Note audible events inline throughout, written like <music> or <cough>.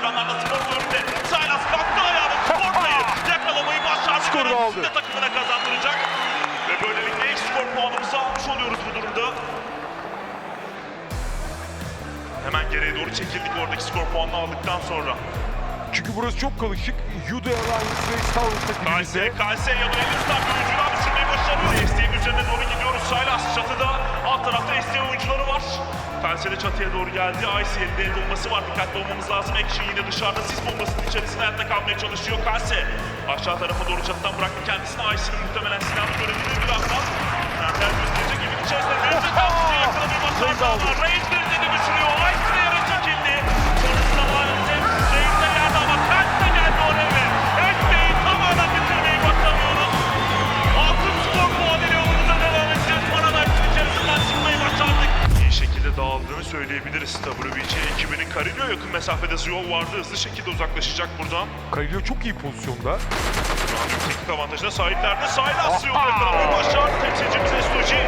ekranlarda skor önünde. Silas kalktı ayağını skormayı <laughs> yakalamayı başardı. Skoru da aldı. de takımına kazandıracak. Ve böylelikle ilk skor puanımızı almış oluyoruz bu durumda. Hemen geriye doğru çekildik oradaki skor puanını aldıktan sonra. Çünkü burası çok kalışık. Yuda Alliance ve Star Wars Kalse, takımımızda. Kalse yanına Elis'ten bir oyuncular düşürmeyi başarıyor. Kalse de çatıya doğru geldi. Icy elinde el bombası var. Dikkatli olmamız lazım. Action yine dışarıda. Sis bombasının içerisinde hayatta kalmaya çalışıyor. Kalse aşağı tarafa doğru çatıdan bıraktı kendisini. Icy'nin muhtemelen silahını görebilir birazdan. Nereden gösterecek gibi içerisinde. Reis'e kalmıştı. Yakalamayı başardı dağıldığını söyleyebiliriz. WBC ekibinin Carillo yakın mesafede Ziyol vardı. Hızlı şekilde uzaklaşacak buradan. Kalilio çok iyi pozisyonda. Şu an teknik avantajına sahiplerdi. Silas Ziyol'u yakalamayı başardı. Temsilcimiz Estuji.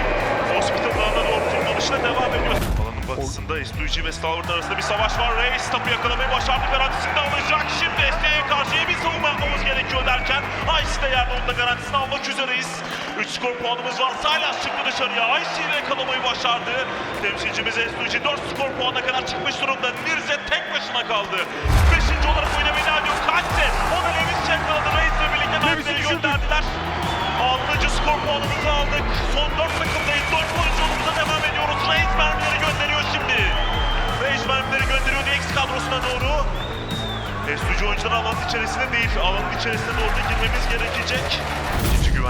Hospital alanına doğru tırmanışına devam ediyor. Alanın batısında Estuji ve Stalwart arasında bir savaş var. Reis tapı yakalamayı başardı. Garantisini de alacak. Şimdi Este'ye karşı iyi bir savunma yapmamız gerekiyor derken Ice de yerde onun da garantisini almak üzereyiz. 3 skor puanımız var. Silas çıktı dışarıya. Ice ile yakalamayı başardı. Temsilcimiz Estuji 4 skor puanına kadar çıkmış durumda. Nirze tek başına kaldı. 5. olarak oynamayı devam ediyor. Kaçse. O da Levis yakaladı. Reis'le birlikte düşürdü. gönderdiler. 6. skor puanımızı aldık. Son 4 takımdayız. 4 oyuncu yolumuza devam ediyoruz. Reis mermileri gönderiyor şimdi. Reis mermileri gönderiyor DX kadrosuna doğru. Estucu oyuncular alanın içerisinde değil. Alanın içerisine doğru girmemiz gerekecek.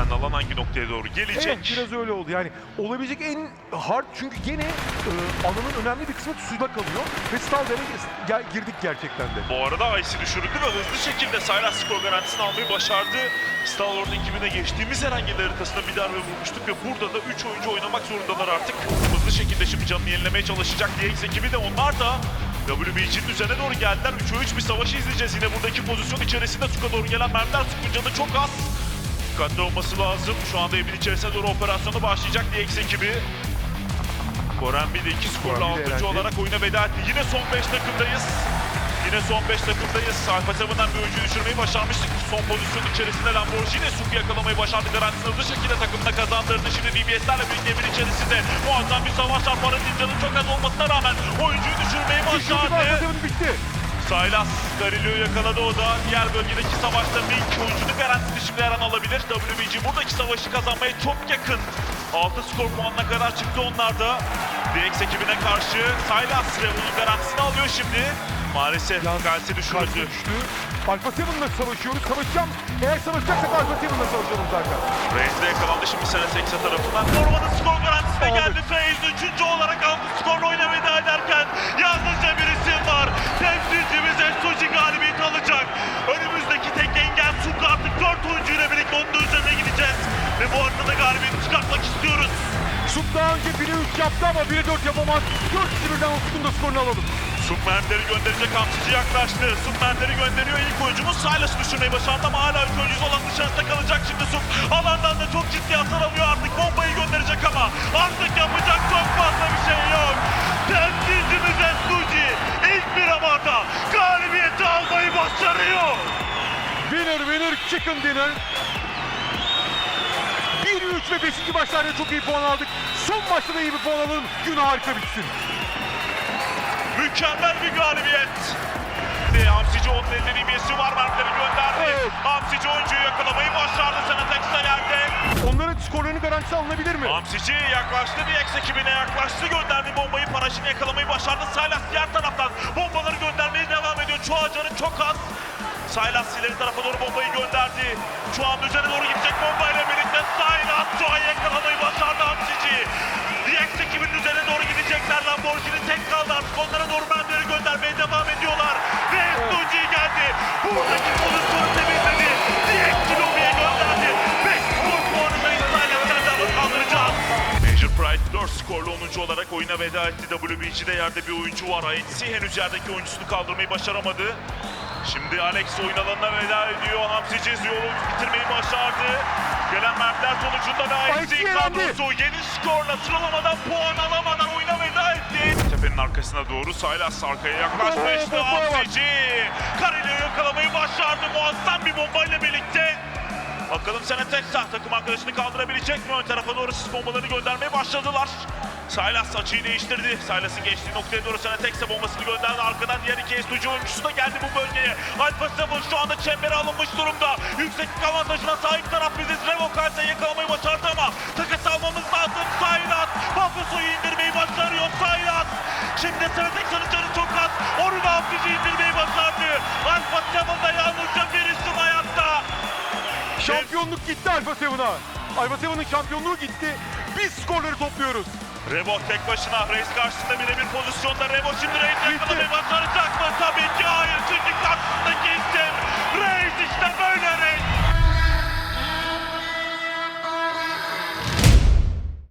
Güvenli alan hangi noktaya doğru gelecek? Evet biraz öyle oldu yani. Olabilecek en hard çünkü gene e, alanın önemli bir kısmı suda kalıyor. Ve Stalder'e girdik gerçekten de. Bu arada Ice'i düşürüldü ve hızlı şekilde Silas skor garantisini almayı başardı. Wars ekibine geçtiğimiz herhangi bir haritasında bir darbe vurmuştuk ve burada da 3 oyuncu oynamak zorundalar artık. Hızlı şekilde şimdi canını yenilemeye çalışacak DX ekibi de onlar da WBC'nin üzerine doğru geldiler. 3'e 3 bir savaşı izleyeceğiz. Yine buradaki pozisyon içerisinde Suka doğru gelen mermiler Sukun canı çok az. Dikkatli olması lazım. Şu anda evin içerisine doğru operasyonu başlayacak DX ekibi. Koren bir de 2 skorla Koren bir de 6. elendi. olarak oyuna veda etti. Yine son 5 takımdayız. Yine son 5 takımdayız. Alfa 7'den bir oyuncu düşürmeyi başarmıştık. Son pozisyon içerisinde Lamborghini Suku yakalamayı başardı. Garantisini hızlı şekilde takımına kazandırdı. Şimdi DBS'lerle birlikte evin içerisinde muazzam bir savaş var. Paratincanın çok az olmasına rağmen oyuncuyu düşürmeyi başardı. Bitti. Silas Garilio'yu yakaladı o da. Diğer bölgedeki savaşta ilk oyuncunun garantisini şimdi her an alabilir. WBC buradaki savaşı kazanmaya çok yakın. 6 skor puanına kadar çıktı onlar da. DX ekibine karşı Silas ve bunun garantisini alıyor şimdi. Maalesef Yalnız Kalsi düşürüldü. düştü. Alfa 7'la savaşıyoruz. Savaşacağım. Eğer savaşacaksak Alfa 7'la savaşalım zaten. Reis de yakalandı şimdi Sene Seksa tarafından. Norman'ın skor garantisine geldi. Reis üçüncü olarak aldı skorla oynamaya veda ederken yalnızca Suk daha önce 1'e 3 yaptı ama 1'e 4 yapamaz. 4 kişi birden Suk'un da skorunu alalım. Submerleri gönderecek Hamsici yaklaştı. Submerleri gönderiyor ilk oyuncumuz. Silas'ı düşürmeyi başardı ama hala ilk oyuncusu olan dışarıda kalacak şimdi Sub. Alandan da çok ciddi hasar alıyor artık. Bombayı gönderecek ama artık yapacak çok fazla bir şey yok. Temsilcimiz Estuji ilk bir amada galibiyeti almayı başarıyor. Winner winner chicken dinner. 1-3 ve 5. maçlarda çok iyi puan aldık. Son maçta da iyi bir puan alalım. Gün harika bitsin. Mükemmel bir galibiyet. Hamsici onun elinde DBS'i var. Mermileri gönderdi. Evet. Hamsici oyuncuyu yakalamayı başardı. Sana teksta yerde. Onların skorlarını garantisi alınabilir mi? Hamsici yaklaştı DX ekibine yaklaştı gönderdi bombayı paraşını yakalamayı başardı. Silas diğer taraftan bombaları göndermeye devam ediyor. Çoğu canı çok az. Silas ileri tarafa doğru bombayı gönderdi. Şu an üzerine doğru gidecek bombayla Silas Çoğa'yı yakalamayı başardı Hamsici. DX ekibinin üzerine doğru gidecekler. Lamborghini tek kaldı artık onlara doğru mermileri göndermeye devam ediyorlar. Ve Estuji geldi. Buradaki pozisyonu temizledi. DX Kilomi'ye gönderdi. 5 skor puanındayız. Silas Serdar kaldıracağız. Major Pride 4 skorlu 10. olarak oyuna veda etti. WBC'de yerde bir oyuncu var. Aitsi henüz yerdeki oyuncusunu kaldırmayı başaramadı. Şimdi Alex oyun alanına veda ediyor. Hamsici yolu bitirmeyi başardı. Gelen mermiler sonucunda da yendi. kadrosu yeni skorla sıralamadan puan alamadan oyuna veda etti. Tepenin arkasına doğru Silas arkaya yaklaşmıştı. Oo, bombaya bak. Hamsici başardı muazzam bir bombayla birlikte. Bakalım Senetexa takım arkadaşını kaldırabilecek mi? Ön tarafa doğru sis bombalarını göndermeye başladılar. Silas açıyı değiştirdi. Silas'ın geçtiği noktaya doğru Senetexa bombasını gönderdi. Arkadan diğer iki estucu oyuncusu da geldi bu bölgeye. Alfa Seven şu anda çembere alınmış durumda. Yükseklik avantajına sahip taraf biziz. Revo Kalse yakalamayı başardı ama takas almamız lazım. Silas Papaso'yu indirmeyi başarıyor. Silas Şimdi Senetexa'nın canı çok az. Onu da hafifçe indirmeyi başardı. Alfa Seven da yalnızca bir isim hayatta. Şampiyonluk gitti Alfa Seven'a. Alfa Seven'ın şampiyonluğu gitti. Biz skorları topluyoruz. Revo tek başına Reis karşısında birebir pozisyonda Revo şimdi Reis Gitti. yakalamayı başaracak mı? Tabii ki hayır çünkü